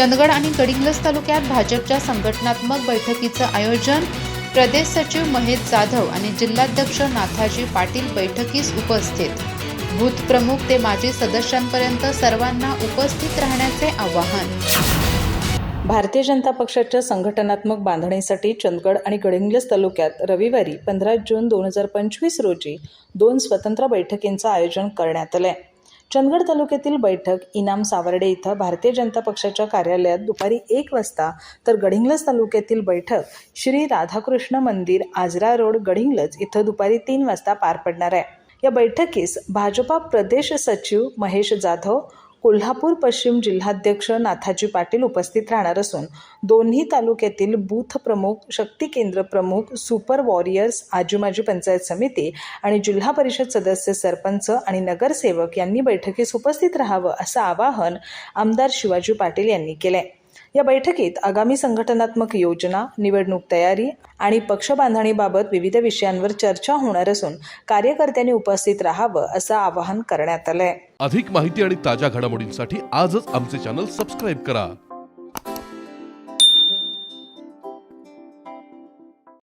चंदगड आणि गडिंग्लज तालुक्यात भाजपच्या संघटनात्मक बैठकीचं आयोजन प्रदेश सचिव महेश जाधव आणि जिल्हाध्यक्ष नाथाजी पाटील बैठकीस उपस्थित. बूथ प्रमुख ते माजी सदस्यांपर्यंत सर्वांना उपस्थित राहण्याचे आवाहन. भारतीय जनता पक्षाच्या संघटनात्मक बांधणीसाठी चंदगड आणि गडिंग्लज तालुक्यात रविवारी पंधरा जून दोन हजार पंचवीस रोजी दोन स्वतंत्र बैठकींचं आयोजन करण्यात आलं आहे चंदगड तालुक्यातील बैठक इनाम सावर्डे इथं भारतीय जनता पक्षाच्या कार्यालयात दुपारी एक वाजता तर गडिंग्लज तालुक्यातील बैठक श्री राधाकृष्ण मंदिर आजरा रोड गडिंग्लज इथं दुपारी तीन वाजता पार पडणार आहे. या बैठकीस भाजपा प्रदेश सचिव महेश जाधव कोल्हापूर पश्चिम जिल्हाध्यक्ष नाथाजी पाटील उपस्थित राहणार असून दोन्ही तालुक्यातील बूथ प्रमुख शक्ती केंद्र प्रमुख सुपर वॉरियर्स आजूमाजी पंचायत समिती आणि जिल्हा परिषद सदस्य सरपंच आणि नगरसेवक यांनी बैठकीस उपस्थित राहावं असं आवाहन आमदार शिवाजी पाटील यांनी केलंय. या बैठकीत आगामी संघटनात्मक योजना निवडणूक तयारी आणि पक्ष बांधणीबाबत विविध विषयांवर चर्चा होणार असून कार्यकर्त्यांनी उपस्थित राहावं असं आवाहन करण्यात आलंय. अधिक माहिती आणि ताज्या घडामोडींसाठी आजच आमचे चॅनल सबस्क्राईब करा.